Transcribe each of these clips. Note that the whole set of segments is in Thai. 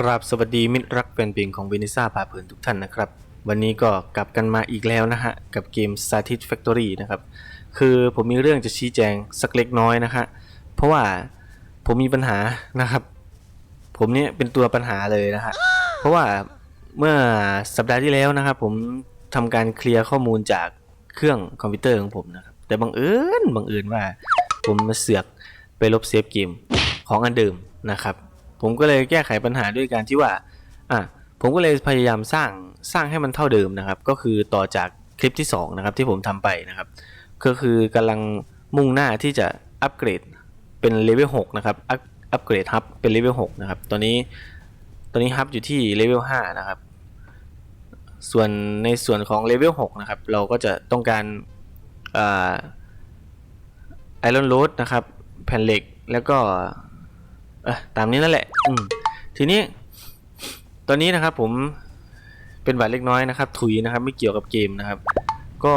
กราบสวัสดีมิตรรักแฟนเพลงของเวนิซ่าพาเพลินทุกท่านนะครับ วันนี้ก็กลับกันมาอีกแล้วนะฮะ กับเกม s a t i s Factory นะครับ คือผมมีเรื่องจะชี้แจงสักเล็กน้อยนะฮะเพราะว่าผมมีปัญหานะครับ ผมเนี่ยเป็นตัวปัญหาเลยนะฮะเพราะว่าเมื่อสัปดาห์ที่แล้วนะครับ ผมทำการเคลียร์ข้อมูลจากเครื่องคอมพิวเตอร์ของผมนะครับ แต่บังเอิญบังเอิญว่า ผมมาเสือกไปลบเซฟเกมของอันเดิมนะครับ ผมก็เลยแก้ไขปัญหาด้วยการที่ว่าอะผมก็เลยพยายามสร้างสร้างให้มันเท่าเดิมนะครับ ก็คือต่อจากคลิปที่สองนะครับที่ผมทำไปนะครับ ก็คือกำลังมุ่งหน้าที่จะอัปเกรดเป็นเลเวล6นะครับอัพอัปเกรดฮับเป็นเลเวล6นะครับตอนนี้ตอนนี้ฮับอยู่ที่เลเวล5นะครับ ส่วนในส่วนของเลเวล6นะครับ เราก็จะต้องการไอรอนโรดนะครับ แผ่นเหล็กแล้วก็ อ่อตามนี้นั่นแหละ อืมทีนี้ ตอนนี้นะครับ ผมเป็นบาดเล็กน้อยนะครับ ถุยนะครับ ไม่เกี่ยวกับเกมนะครับ ก็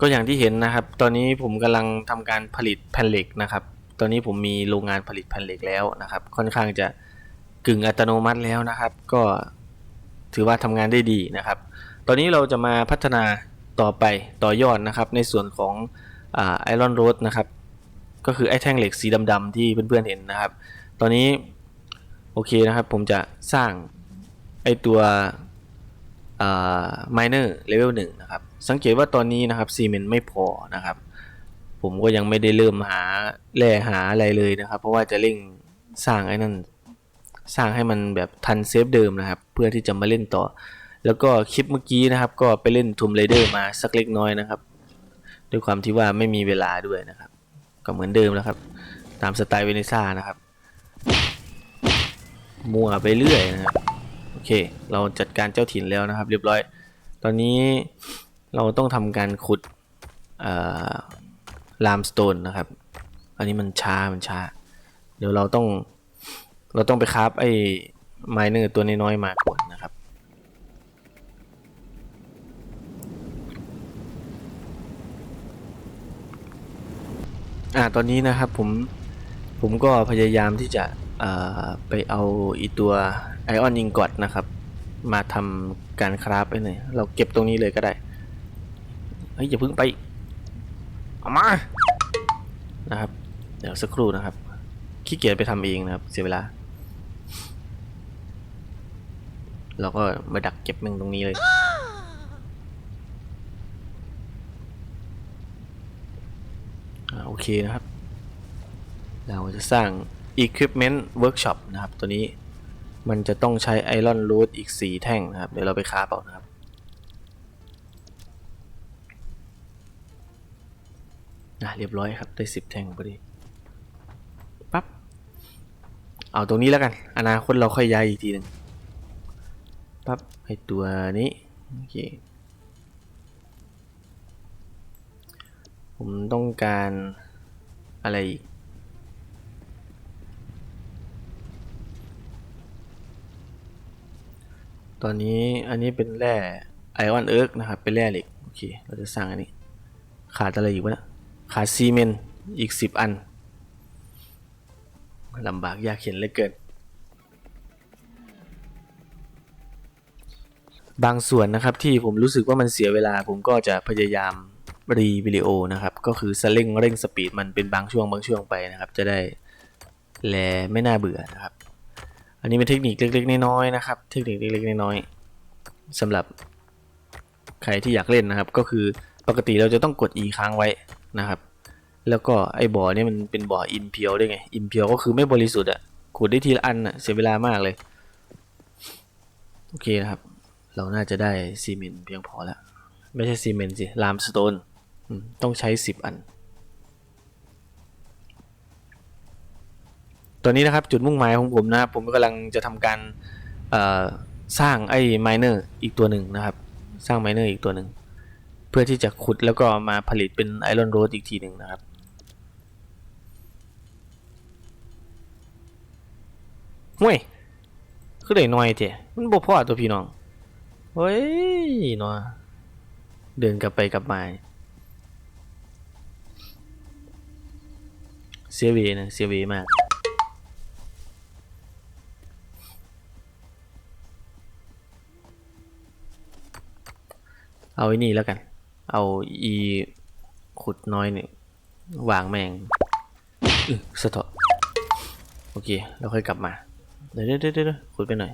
ก็อย่างที่เห็นนะครับ ตอนนี้ผมกำลังทำการผลิตแผ่นเหล็กนะครับ ตอนนี้ผมมีโรงงานผลิตแผ่นเหล็กแล้วนะครับ ค่อนข้างจะกึ่งอัตโนมัติแล้วนะครับ ก็ถือว่าทำงานได้ดีนะครับ ตอนนี้เราจะมาพัฒนาต่อไปต่อยอดนะครับ ในส่วนของไอรอนโรดนะครับ ก็คือไอ้แท่งเหล็กสีดำๆที่เพื่อนๆเห็นนะครับ ตอนนี้โอเคนะครับผมจะสร้างไอ้ตัวเอ่อ miner level 1นะครับ สังเกตว่าตอนนี้นะครับซีเมนต์ไม่พอนะครับ ผมก็ยังไม่ได้เริ่มหาแร่หาอะไรเลยนะครับ เพราะว่าจะเร่งสร้างไอ้นั่นสร้างให้มันแบบทันเซฟเดิมนะครับ เพื่อที่จะมาเล่นต่อ แล้วก็คลิปเมื่อกี้นะครับ ก็ไปเล่นทูมไรเดอร์มาสักเล็กน้อยนะครับ ด้วยความที่ว่าไม่มีเวลาด้วยนะครับ ก็เหมือนเดิมแล้วครับ ตามสไตล์เวเนซ่านะครับมัวไปเรื่อยนะครับโอเค เราจัดการเจ้าถิ่นแล้วนะครับ เรียบร้อย ตอนนี้เราต้องทำการขุดลามสโตนนะครับ อันนี้มันช้ามันช้า เดี๋ยวเราต้องเราต้องไปคราฟไอ้ไมเนอร์ตัวน้อยๆมาก่อนนะครับ อ่าตอนนี้นะครับผมผมก็พยายามที่จะไปเอาอีตัวไอออนยิงกอดนะครับ มาทำการคราฟไปหน่อยเราเก็บตรงนี้เลยก็ได้เฮ้ยอย่าเพิ่งไปเอามานะครับ เดี๋ยวสักครู่นะครับขี้เกียจไปทำเองนะครับ เสียเวลาเราก็มาดักเก็บมึงตรงนี้เลย โอ เคนะครับ เราจะสร้าง Equipment Workshop นะครับ ตัวนี้มันจะต้องใช้ไอรอนรูทอีก 4 แท่งนะครับ เดี๋ยวเราไปคราฟเอานะครับอะเรียบร้อยครับ ได้ 10 แท่งพอดีปั๊บ เอาตรงนี้แล้วกัน อนาคตเราค่อยย้ายอีกทีหนึ่งปั๊บไอตัวนี้ โอเค ผมต้องการ อะไรอีกตอนนี้อันนี้เป็นแร่ไอออนเอิร์กนะครับ เป็นแร่เหล็ก โอเค เราจะสร้างอันนี้ ขาดอะไรอีกวะนะขาดซีเมนต์อีกสิบอันลำบากยากเข็นเหลือเกิน บางส่วนนะครับที่ผมรู้สึกว่ามันเสียเวลาผมก็จะพยายาม รีวิดีโอนะครับ ก็คือสเร่งเร่งสปีดมันเป็นบางช่วงบางช่วงไปนะครับ จะได้แลไม่น่าเบื่อนะครับ อันนี้เป็นเทคนิคเล็กๆน้อยๆนะครับ เทคนิคเล็กๆน้อยๆสำหรับใครที่อยากเล่นนะครับ ก็คือปกติเราจะต้องกด e ค้างไว้นะครับ แล้วก็ไอ้บ่อนี่มันเป็นบ่ออินเพียวได้ไงอินเพียวก็คือไม่บริสุทธิ์อะขุดได้ทีละอันอะเสียเวลามากเลยโอเคนะครับ เราน่าจะได้ซีเมนต์เพียงพอแล้ว ไม่ใช่ซีเมนต์สิลามสโตน ต้องใช้ 10 อัน ตอนนี้นะครับจุดมุ่งหมายของผมนะผมกำลังจะทำการสร้างไอ้ไมเนอร์อีกตัวหนึ่งนะครับ สร้างไมเนอร์อีกตัวหนึ่งเพื่อที่จะขุดแล้วก็มาผลิตเป็นไอรอนโรดอีกทีหนึ่งนะครับห่วยคือได้น้อยเถอะมันบ่พอตัวพี่น้อง เฮ้ยนาะเดินกลับไปกลับมา เสียเวนะเสียเวมาก เอาไอ้นี่แล้วกัน เอาอีขุดน้อยเนี่ยวางแมงสะทอโอเคเราค่อยกลับมา เดี๋ยวเดี๋เดี๋ขุดไปหน่อย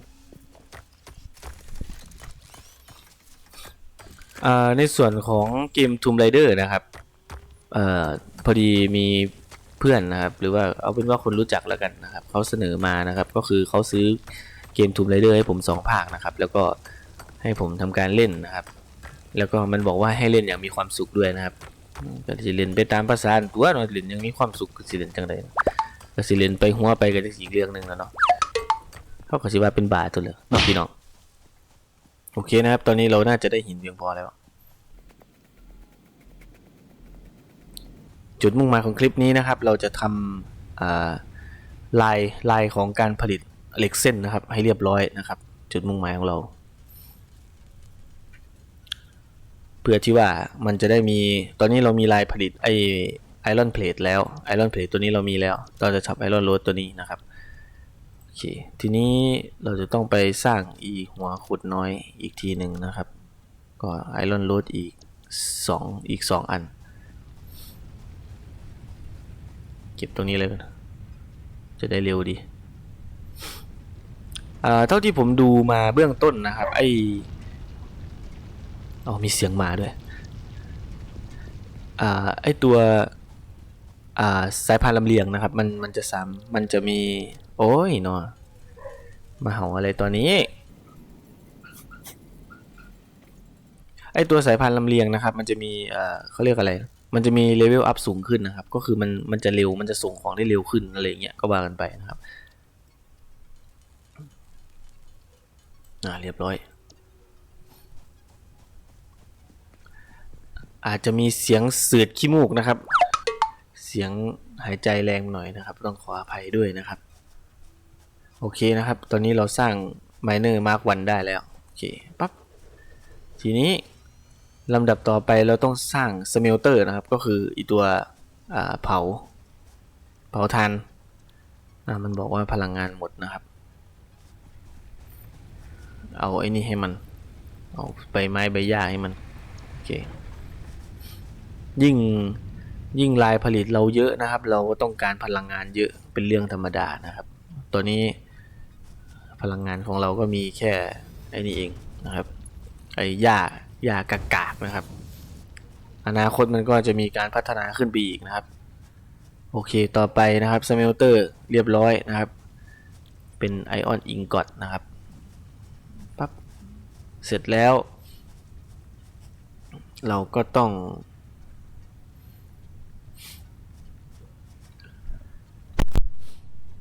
ในส่วนของเกม Tomb Raider นะครับอพอดีมี เพื่อนนะครับ หรือว่าเอาเป็นว่าคนรู้จักแล้วกันนะครับเขาเสนอมานะครับ ก็คือเขาซื้อเกม Tomb Raider ให้ผมสองภาคนะครับ แล้วก็ให้ผมทำการเล่นนะครับ แล้วก็มันบอกว่าให้เล่นอย่างมีความสุขด้วยนะครับก็สิเล่นไปตามภาษาตัวเนาะเล่นอยังมีความสุขก็สิเล่นจังไดก็สิเล่นไปหัวไปก็จะอีกเรื่องหนึ่งแล้วเนาะเขาก็สิว่าเป็นบาตัวเลยเนาะพี่น้องโอเคนะครับ ตอนนี้เราน่าจะได้หินเพียงพอแล้ว จุดมุ่งหมายของคลิปนี้นะครับ เราจะทำลายลายของการผลิตเหล็กเส้นนะครับ ให้เรียบร้อยนะครับ จุดมุ่งหมายของเรา เพื่อที่ว่ามันจะได้มีตอนนี้เรามีลายผลิตไอไอรอนเพลทแล้วไอรอนเพลทตัวนี้เรามีแล้วเราจะทับไอรอนโรดตัวนี้นะครับโอเคทีนี้เราจะต้องไปสร้างอีหัวขุดน้อยอีกทีหนึ่งนะครับ ก็ไอรอนโรดอีกสองอีกสองอัน เก็บตรงนี้เลยกันจะได้เร็วดีอ่าเท่าที่ผมดูมาเบื้องต้นนะครับ ไออ๋อมีเสียงหมาด้วยอ่าไอตัวอ่าสายพานลำเลียงนะครับ มันมันจะซ้ำมันจะมี โอ้ยเนาะมาเห่าอะไรตอนนี้ ไอตัวสายพานลำเลียงนะครับ มันจะมีอ่าเขาเรียกอะไร มันจะมีเลเวลอัพสูงขึ้นนะครับ ก็คือมันมันจะเร็วมันจะส่งของได้เร็วขึ้นอะไรเงี้ยก็ว่ากันไปนะครับอ่าเรียบร้อย อาจจะมีเสียงเสือดขี้มูกนะครับ เสียงหายใจแรงหน่อยนะครับ ต้องขออภัยด้วยนะครับ โอเคนะครับ ตอนนี้เราสร้าง Miner Mark 1ได้แล้ว โอเคปั๊บทีนี้ ลำดับต่อไปเราต้องสร้าง Smelter นะครับ ก็คืออีตัวเผา เผาทานมันบอกว่าพลังงานหมดนะครับ เอาไอ้นี่ให้มัน เอาใบไม้ใบหญ้าให้มัน โอเค ยิ่งยิ่งลายผลิตเราเยอะนะครับ เราก็ต้องการพลังงานเยอะเป็นเรื่องธรรมดานะครับ ตัวนี้พลังงานของเราก็มีแค่ไอ้นี่เองนะครับ ไอ้หญ้า หญ้ากากากนะครับ อนาคตมันก็จะมีการพัฒนาขึ้นไปอีกนะครับ โอเคต่อไปนะครับสเมลเตอร์เรียบร้อยนะครับ เป็นไอออนอิงกอตนะครับปั๊บเสร็จแล้ว เราก็ต้อง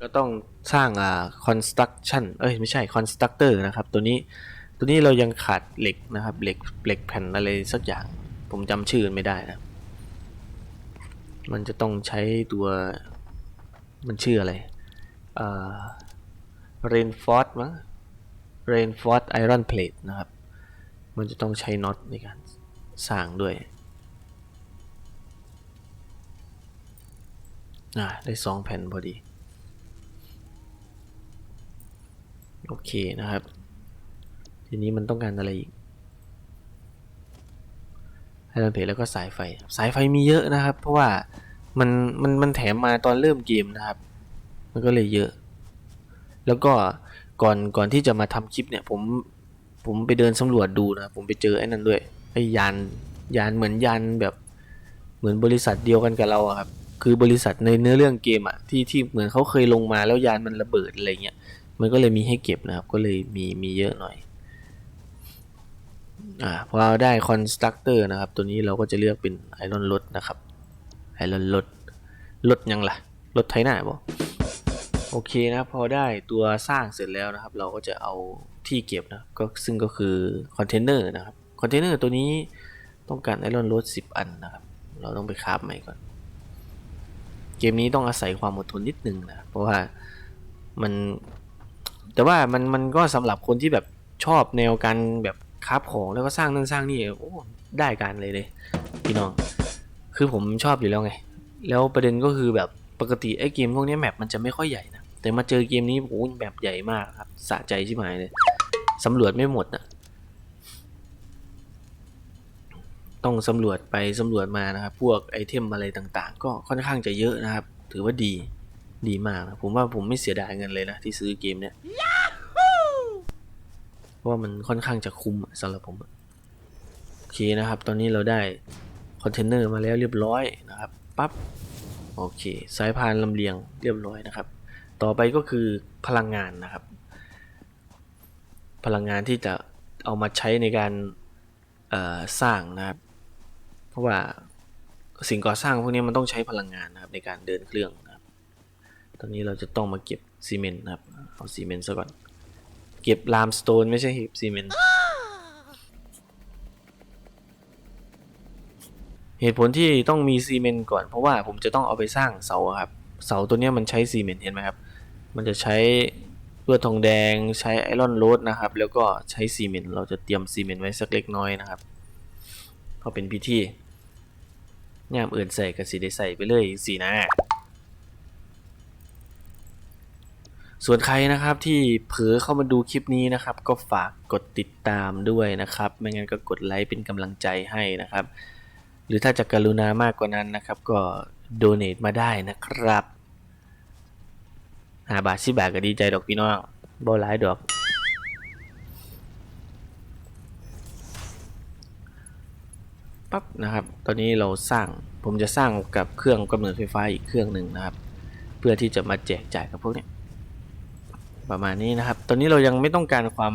ก็ต้องสร้างอ่า construction เอ้ย ไม่ใช่ constructor นะครับ ตัวนี้ ตัวนี้เรายังขาดเหล็กนะครับเหล็กเหล็กแผ่นอะไรสักอย่าง ผมจำชื่อไม่ได้นะ มันจะต้องใช้ตัวมันชื่ออะไรอ่า reinforce มั้ง reinforce iron plate นะครับ มันจะต้องใช้น็อตในการสร้างด้วยอ่าได้สองแผ่นพอดี โอเคนะครับ ทีนี้มันต้องการอะไรอีกไอรอนเพลแล้วก็สายไฟ สายไฟมีเยอะนะครับ เพราะว่ามันมันมันแถมมาตอนเริ่มเกมนะครับ มันก็เลยเยอะ แล้วก็ก่อนก่อนที่จะมาทำคลิปเนี่ย ผมผมไปเดินสำรวจดูนะผมไปเจอไอ้นั่นด้วยไอ้ยานยานเหมือนยานแบบเหมือนบริษัทเดียวกันกับเราครับ คือบริษัทในเนื้อเรื่องเกมอะที่ที่เหมือนเขาเคยลงมาแล้วยานมันระเบิดอะไรเงี้ยมันก็เลยมีให้เก็บนะครับ ก็เลยมีมีเยอะหน่อย อ่าพอเราได้คอนสตรักเตอร์นะครับ ตัวนี้เราก็จะเลือกเป็นไอรอนรถนะครับไอรอนรถรถยังล่ะรถไถหน้าบ่โอเคนะพอได้ตัวสร้างเสร็จแล้วนะครับ เราก็จะเอาที่เก็บนะก็ซึ่งก็คือคอนเทนเนอร์นะครับคอนเทนเนอร์ตัวนี้ต้องการไอรอนรถ10 อันนะครับ เราต้องไปคราฟใหม่ก่อน เกมนี้ต้องอาศัยความอดทนนิดนึงนะเพราะว่ามัน แต่ว่ามันมันก็สำหรับคนที่แบบชอบแนวการแบบ คราฟของแล้วก็สร้างนั่นสร้างนี่โอ้ได้การเลยเลยพี่น้อง คือผมชอบอยู่แล้วไง แล้วประเด็นก็คือแบบปกติไอ้เกมพวกนี้แมปมันจะไม่ค่อยใหญ่นะแต่มาเจอเกมนี้โอ้แมปใหญ่มากครับสะใจชิบหายเลยสำรวจไม่หมดนะต้องสำรวจไปสำรวจมานะครับ พวกไอเทมอะไรต่างๆ ก็ค่อนข้างจะเยอะนะครับ ถือว่าดีดีมากนะผมว่าผมไม่เสียดายเงินเลยนะที่ซื้อเกมเนี้ย ราะว่ามันค่อนข้างจะคุ้มสำหรับผมโอเคนะครับ ตอนนี้เราได้คอนเทนเนอร์มาแล้วเรียบร้อยนะครับปั๊บโอเค สายพานลำเลียงเรียบร้อยนะครับ ต่อไปก็คือพลังงานนะครับ พลังงานที่จะเอามาใช้ในการสร้างนะครับ เพราะว่าสิ่งก่อสร้างพวกนี้มันต้องใช้พลังงานนะครับในการเดินเครื่องนะครับ ตอนนี้เราจะต้องมาเก็บซีเมนต์นะครับ เอาซีเมนต์ซะก่อน เก็บลามสโตนไม่ใช่เก็บซีเมนต์เหตุผลที่ต้องมีซีเมนต์ก่อนเพราะว่าผมจะต้องเอาไปสร้างเสาครับ เสาตัวนี้มันใช้ซีเมนต์เห็นไหมครับ มันจะใช้เพื่อทองแดงใช้ไอรอนโรดนะครับ แล้วก็ใช้ซีเมนต์เราจะเตรียมซีเมนต์ไว้สักเล็กน้อยนะครับเพราะเป็นพิธียามอื่นใส่กับสีได้ใส่ไปเลยสีน้า ส่วนใครนะครับที่เผลอเข้ามาดูคลิปนี้นะครับ ก็ฝากกดติดตามด้วยนะครับ ไม่งั้นก็กดไลค์เป็นกำลังใจให้นะครับ หรือถ้าจะกรุณามากกว่านั้นนะครับ ก็โดเน a t มาได้นะครับหาบาทสิบาทก็ดีใจดอกพี่น้องบ่หลายดอกปั๊บนะครับ ตอนนี้เราสร้างผมจะสร้างกับเครื่องกำเนิดไฟฟ้าอีกเครื่องหนึ่งนะครับ เพื่อที่จะมาแจกจ่ายกับพวกเนี้ย ประมาณนี้นะครับ ตอนนี้เรายังไม่ต้องการความ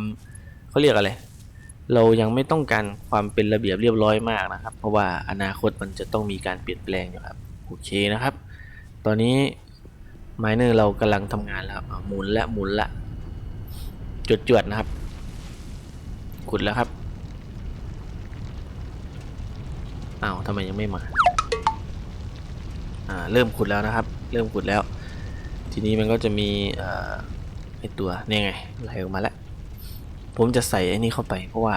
เขาเรียกอะไร เรายังไม่ต้องการความเป็นระเบียบเรียบร้อยมากนะครับ เพราะว่าอนาคตมันจะต้องมีการเปลี่ยนแปลงอยู่ครับ โอเคนะครับ ตอนนี้ไมเนอร์เรากำลังทำงานแล้วหมุนและหมุนละจวดจวดๆนะครับขุดแล้วครับอ้าวทำไมยังไม่มา อ่า เริ่มขุดแล้วนะครับ เริ่มขุดแล้ว ทีนี้มันก็จะมีอ่อ ไอตัวเนี่ยไงไหลออกมาแล้ว ผมจะใส่ไอ้นี่เข้าไป เพราะว่า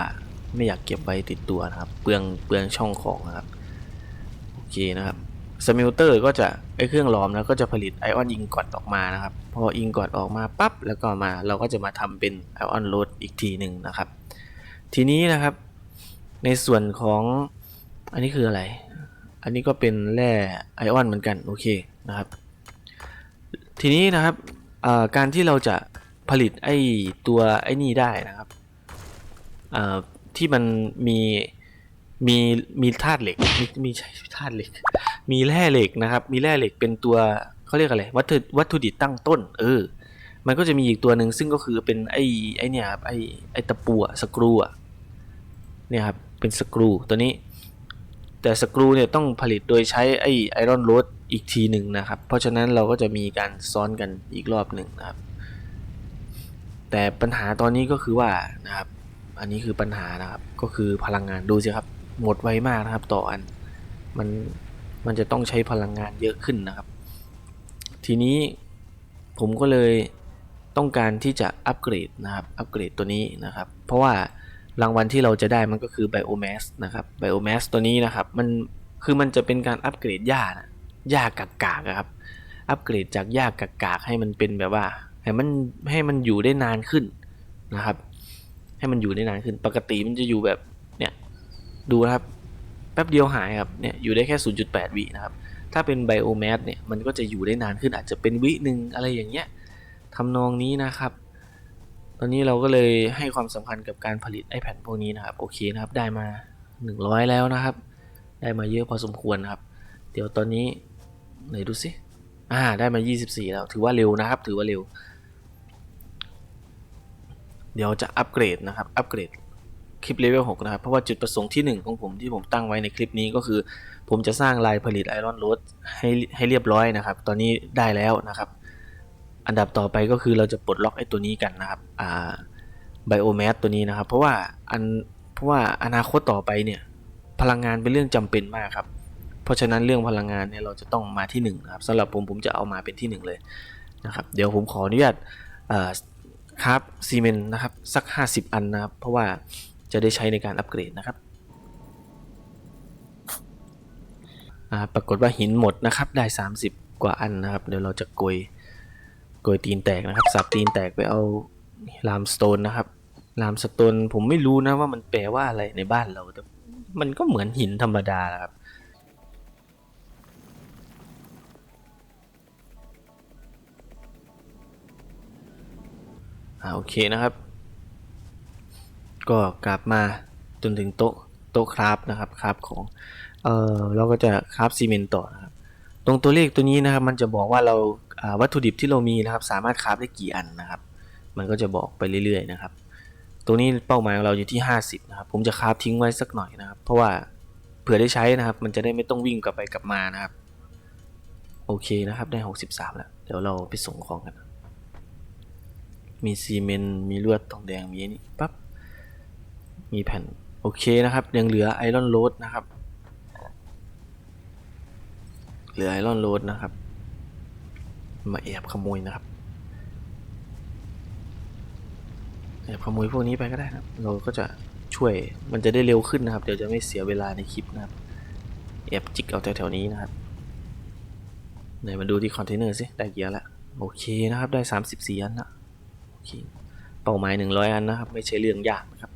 ไม่อยากเก็บไว้ติดตัวนะครับ เปลืองเปลืองช่องของนะครับ โอเคนะครับสมิลเตอร์ก็จะไอเครื่องหลอมแล้วก็จะผลิตไอออนอิงกอดออกมานะครับ พออิงกอดออกมาปั๊บแล้วก็มาเราก็จะมาทำเป็นไอออนโรดอีกทีหนึ่งนะครับ ทีนี้นะครับในส่วนของอันนี้คืออะไร อันนี้ก็เป็นแร่ไอออนเหมือนกัน โอเคนะครับ ทีนี้นะครับ การที่เราจะผลิตไอ้ตัวไอ้นี่ได้นะครับที่มันมีมีมีธาตุเหล็กมีมีใช่ธาตุเหล็ก มีแร่เหล็กนะครับ มีแร่เหล็กเป็นตัวเขาเรียกอะไรวัตถุวัตถุดิบตั้งต้น เออ มันก็จะมีอีกตัวหนึ่งซึ่งก็คือเป็นไอ้ไอ้เนี่ยครับไอ้ไอ้ตะปูอะสกรูอะเนี่ยครับเป็นสกรูตัวนี้ แต่สกรูเนี่ยต้องผลิตโดยใช้ไอ้ไอรอนโรด อีกทีหนึ่งนะครับ เพราะฉะนั้นเราก็จะมีการซ้อนกันอีกรอบหนึ่งนะครับ แต่ปัญหาตอนนี้ก็คือว่านะครับ อันนี้คือปัญหานะครับ ก็คือพลังงานดูสิครับ หมดไวมากนะครับ ต่ออันมันมันจะต้องใช้พลังงานเยอะขึ้นนะครับ ทีนี้ผมก็เลยต้องการที่จะอัปเกรดนะครับอัปเกรดตัวนี้นะครับ เพราะว่ารางวัลที่เราจะได้มันก็คือ Biomass นะครับ Biomass ตัวนี้นะครับ มันคือมันจะเป็นการอัปเกรดหญ้านะ หญ้ากากากๆอะครับ อัปเกรดจากหญ้ากากากๆให้มันเป็นแบบว่า ให้มันให้มันอยู่ได้นานขึ้นนะครับ ให้มันอยู่ได้นานขึ้น ปกติมันจะอยู่แบบเนี่ยดูนะครับแป๊บเดียวหายครับเนี่ยอยู่ได้แค่ 0.8 วินะครับ ถ้าเป็นไบโอแมสเนี่ยมันก็จะอยู่ได้นานขึ้นอาจจะเป็นวิหนึ่งอะไรอย่างเงี้ยทำนองนี้นะครับ ตอนนี้เราก็เลยให้ความสำคัญกับการผลิต iPad พวกนี้นะครับ โอเคนะครับได้มา 100 แล้วนะครับ ได้มาเยอะพอสมควรนะครับ เดี๋ยวตอนนี้ ไหนดูสิอ่าได้มา 24 แล้ว ถือว่าเร็วนะครับ ถือว่าเร็ว เดี๋ยวจะอัปเกรดนะครับ อัปเกรดคลิปเลเวล6นะครับ เพราะว่าจุดประสงค์ที่ 1 ของผมที่ผมตั้งไว้ในคลิปนี้ก็คือ ผมจะสร้างลายผลิตไอรอนโรดให้ให้เรียบร้อยนะครับ ตอนนี้ได้แล้วนะครับ อันดับต่อไปก็คือเราจะปลดล็อกไอตัวนี้กันนะครับ อ่าไบโอแมสตัวนี้นะครับ เพราะว่าอันเพราะว่าอนาคตต่อไปเนี่ย พลังงานเป็นเรื่องจำเป็นมากครับ เพราะฉะนั้นเรื่องพลังงานเนี่ยเราจะต้องมาที่1นงนะครับสำหรับผมผมจะเอามาเป็นที่ 1 เลยนะครับเดี๋ยวผมขออนุญาตครับซีเมนต์นะครับสัก 50 อันนะครับ เพราะว่าจะได้ใช้ในการอัปเกรดนะครับปรากฏว่าหินหมดนะครับได้ 30 กว่าอันนะครับ เดี๋ยวเราจะโกยโกยตีนแตกนะครับ สับตีนแตกไปเอาลามสโตนนะครับลามสโตนผมไม่รู้นะว่ามันแปลว่าอะไรในบ้านเราแต่มันก็เหมือนหินธรรมดาครับ อ่าโอเคนะครับ ก็กลับมาจนถึงโต๊ะโต๊ะคราฟนะครับคราฟของเออเราก็จะคราฟซีเมนต์ต่อนะครับตรงตัวเลขตัวนี้นะครับ มันจะบอกว่าเราอ่าวัตถุดิบที่เรามีนะครับ สามารถคราฟได้กี่อันนะครับ มันก็จะบอกไปเรื่อยๆนะครับ ตรงนี้เป้าหมายของเราอยู่ที่ 50นะครับผมจะคราฟทิ้งไว้สักหน่อยนะครับ เพราะว่าเผื่อได้ใช้นะครับ มันจะได้ไม่ต้องวิ่งกลับไปกลับมานะครับ โอเคนะครับได้ 63 แล้ว เดี๋ยวเราไปส่งของกัน มีซีเมนต์มีลวดทองแดงมีนี่ปั๊บมีแผ่นโอเคนะครับยังเหลือไอรอนโรดนะครับเหลือไอรอนโรดนะครับ มาแอบขโมยนะครับแอบขโมยพวกนี้ไปก็ได้นะครับเราก็จะช่วยมันจะได้เร็วขึ้นนะครับ เดี๋ยวจะไม่เสียเวลาในคลิปนะครับแอบจิกเอาแถวๆนี้นะครับไหนมาดูที่คอนเทนเนอร์สิได้กี่อันละโอเคนะครับได้ 34อันละ โอเคเป้าหมาย100อันนะครับ ไม่ใช่เรื่องยากนะครับ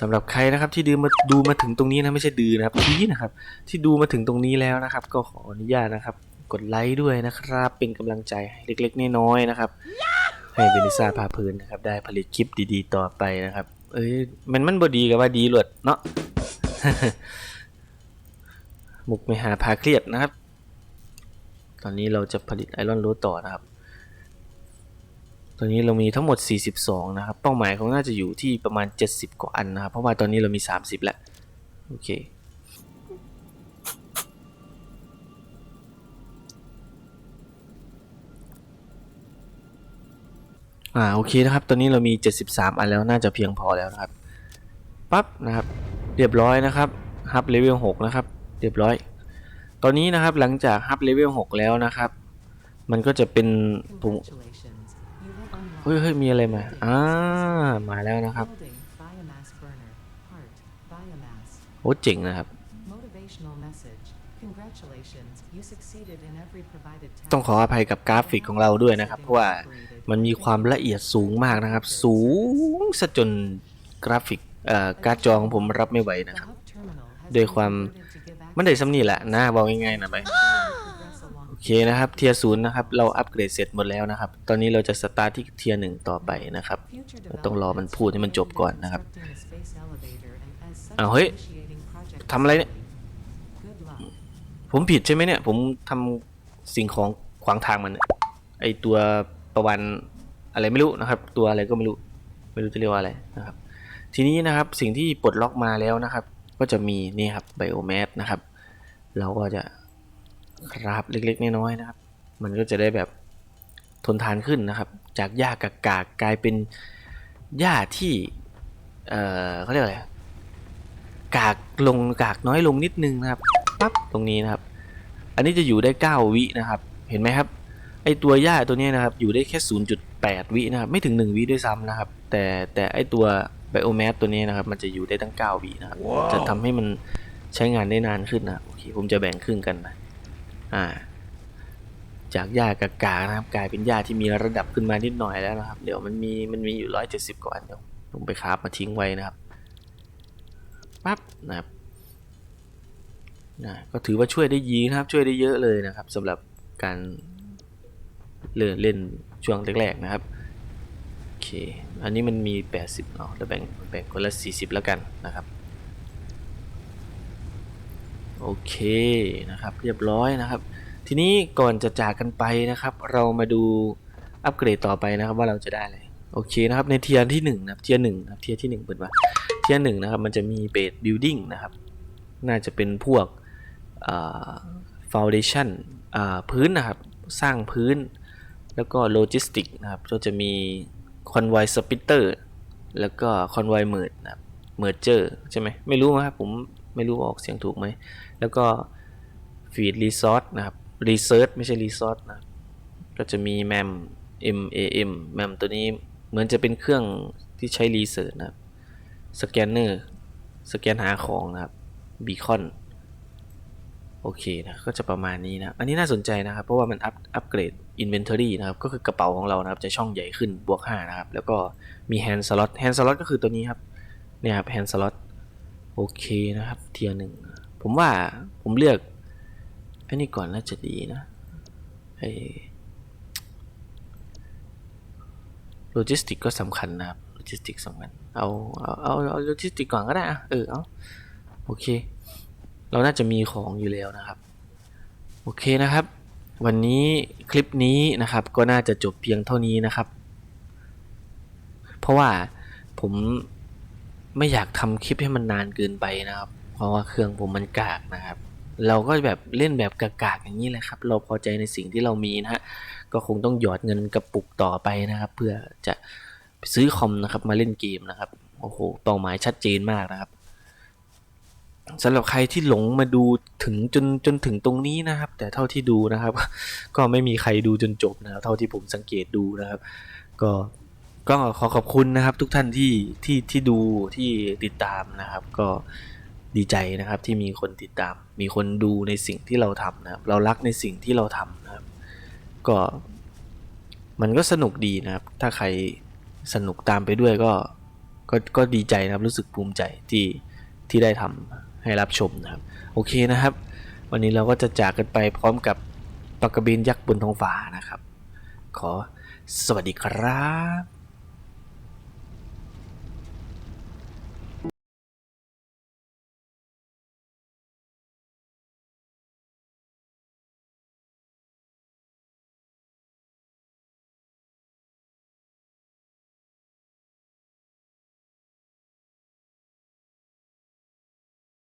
สำหรับใครนะครับที่ดูมาดูมาถึงตรงนี้นะไม่ใช่ดูนะครับทีนะครับ ที่ดูมาถึงตรงนี้แล้วนะครับ ก็ขออนุญาตนะครับ กดไลค์ด้วยนะครับ เป็นกำลังใจเล็กๆน้อยๆนะครับ ให้เบนิซ่าพาเพลินนะครับ ได้ผลิตคลิปดีๆ ต่อไปนะครับ เอ้ยมันมันบดีกับว่าดีหลวดเนาะมุกไม่หาพาเครียดนะครับ ตอนนี้เราจะผลิตไอรอนโรต่อนะครับ ตอนนี้เรามีทั้งหมด 42 นะครับ เป้าหมายของน่าจะอยู่ที่ประมาณ 70 กว่าอันนะครับ เพราะว่าตอนนี้เรามี 30 แล้ว โอเคอ่าโอเคนะครับ ตอนนี้เรามี 73 อันแล้วน่าจะเพียงพอแล้วนะครับ ปั๊บนะครับ เรียบร้อยนะครับฮับเลเวล6นะครับ เรียบร้อย ตอนนี้นะครับหลังจากฮับเลเวล6แล้วนะครับ มันก็จะเป็นผมเฮ้ยเฮ้ยมีอะไรมาอ่ามาแล้วนะครับโอ้เจ๋งนะครับ ต้องขออภัยกับกราฟิกของเราด้วยนะครับ เพราะว่ามันมีความละเอียดสูงมากนะครับ สูงซะจนกราฟิกเอ่อการ์ดจอของผมรับไม่ไหวนะครับ ด้วยความ มันได้ access สำนี่แหละนะบอกง่ายๆนะไป progress along โอเคนะครับเทียร์ศูนย์นะครับเราอัปเกรดเสร็จหมดแล้วนะครับ ตอนนี้เราจะสตาร์ทที่เทียร์หนึ่งต่อไปนะครับ Future ต้องรอมันพูดให้มันจบก่อนนะครับ constructing a space elevator and as such อ้าวเฮ้ย initiating project ทำอะไรเนี่ย Good luck. ผมผิดใช่ไหมเนี่ย ผมทำสิ่งของขวางทางมันเนี่ยไอตัวประวันอะไรไม่รู้นะครับ ตัวอะไรก็ไม่รู้ ไม่รู้จะเรียกว่าอะไรนะครับ ทีนี้นะครับสิ่งที่ปลดล็อกมาแล้วนะครับ ก็จะมีนี่ครับไบโอแมสนะครับ เราก็จะคราบเล็กๆน้อยๆนะครับ มันก็จะได้แบบทนทานขึ้นนะครับ จากหญ้ากากากกลายเป็นหญ้าที่เอ่อเขาเรียกอะไรกากลงกากน้อยลงนิดนึงนะครับปั๊บตรงนี้นะครับ อันนี้จะอยู่ได้ 9 วินะครับ เห็นไหมครับไอตัวหญ้าตัวนี้นะครับอยู่ได้แค่ 0.8 วินะครับ ไม่ถึง 1 วิด้วยซ้ำนะครับ แต่แต่ไอตัว ไบโอแมสตัวนี้นะครับ มันจะอยู่ได้ตั้ง9วินะครับจะทำให้มันใช้งานได้นานขึ้นนะโอเคผมจะแบ่งครึ่งกันนะอ่า จากหญ้ากากานะครับ กลายเป็นหญ้าที่มีระดับขึ้นมานิดหน่อยแล้วนะครับ เดี๋ยวมันมีมันมีอยู่170กว่าอันเดี๋ยวผมไปคราฟมาทิ้งไว้นะครับปั๊บนะครับนะก็ถือว่าช่วยได้ยีนะครับ ช่วยได้เยอะเลยนะครับสำหรับการเล่นเล่นช่วงแรกๆนะครับโอ เค อันนี้มันมี 80เนาะแล้วแบ่งแบ่งคนละ 40 แล้วกันนะครับ โอเคนะครับ เรียบร้อยนะครับ ทีนี้ก่อนจะจากกันไปนะครับ เรามาดูอัปเกรดต่อไปนะครับว่าเราจะได้อะไร โอเคนะครับ ในเทียร์ที่1นะครับ เทียร์หนึ่งนะครับ เทียร์ที่ 1 เปิดมา เทียร์หนึ่งนะครับ มันจะมีเบสบิลดิ้งนะครับ น่าจะเป็นพวกฟาวเดชั่นพื้นนะครับ สร้างพื้นแล้วก็โลจิสติกนะครับก็จะมี คอนไวสปิเตอร์แล้วก็คอนไวเมิร์ดนะครับเมิร์เจอร์ใช่ไหมไม่รู้นะครับผมไม่รู้ออกเสียงถูกไหม แล้วก็ฟีดรีซอสนะครับรีเซิร์ชไม่ใช่รีซอสนะก็จะมีแมม MAM แมมตัวนี้เหมือนจะเป็นเครื่องที่ใช้รีเสิร์ชนะครับสแกนเนอร์สแกนหาของนะครับบีคอน โอเคนะก็จะประมาณนี้นะ อันนี้น่าสนใจนะครับ เพราะว่ามันอัพอัปเกรด Inventory นะครับ ก็คือกระเป๋าของเรานะครับ จะช่องใหญ่ขึ้นบวก 5 นะครับ แล้วก็มี Hand Slot Hand Slot ก็คือตัวนี้ครับ เนี่ยครับ Hand Slot โอเคนะครับ เทียร์หนึ่ง ผมว่าผมเลือก อันนี้ก่อนน่าจะดีนะไอโลจิสติกก็สำคัญนะครับ โลจิสติกสำคัญ เอา เอา เอา เอาโลจิสติกก่อนก็ได้อะเออ เอา โอเค เราน่าจะมีของอยู่แล้วนะครับ โอเคนะครับ วันนี้คลิปนี้นะครับก็น่าจะจบเพียงเท่านี้นะครับ เพราะว่าผมไม่อยากทำคลิปให้มันนานเกินไปนะครับ เพราะว่าเครื่องผมมันกากนะครับ เราก็แบบเล่นแบบกากๆอย่างนี้แหละครับ เราพอใจในสิ่งที่เรามีนะฮะก็คงต้องหยอดเงินกระปุกต่อไปนะครับ เพื่อจะซื้อคอมนะครับมาเล่นเกมนะครับโอ้โหเป้าหมายชัดเจนมากนะครับ สำหรับใครที่หลงมาดูถึงจนจนถึงตรงนี้นะครับ แต่เท่าที่ดูนะครับ ก็ไม่มีใครดูจนจบนะครับเท่าที่ผมสังเกตดูนะครับ ก็ก็ขอขอบคุณนะครับ ทุกท่านที่ที่ที่ดูที่ติดตามนะครับ ก็ดีใจนะครับที่มีคนติดตาม มีคนดูในสิ่งที่เราทำนะครับ เรารักในสิ่งที่เราทำนะครับ ก็มันก็สนุกดีนะครับ ถ้าใครสนุกตามไปด้วยก็ก็ก็ดีใจนะครับรู้สึกภูมิใจที่ที่ได้ทำ ให้รับชมนะครับโอเคนะครับ วันนี้เราก็จะจากกันไปพร้อมกับปากกระเบนยักษ์บนท้องฟ้านะครับ ขอสวัสดีครับ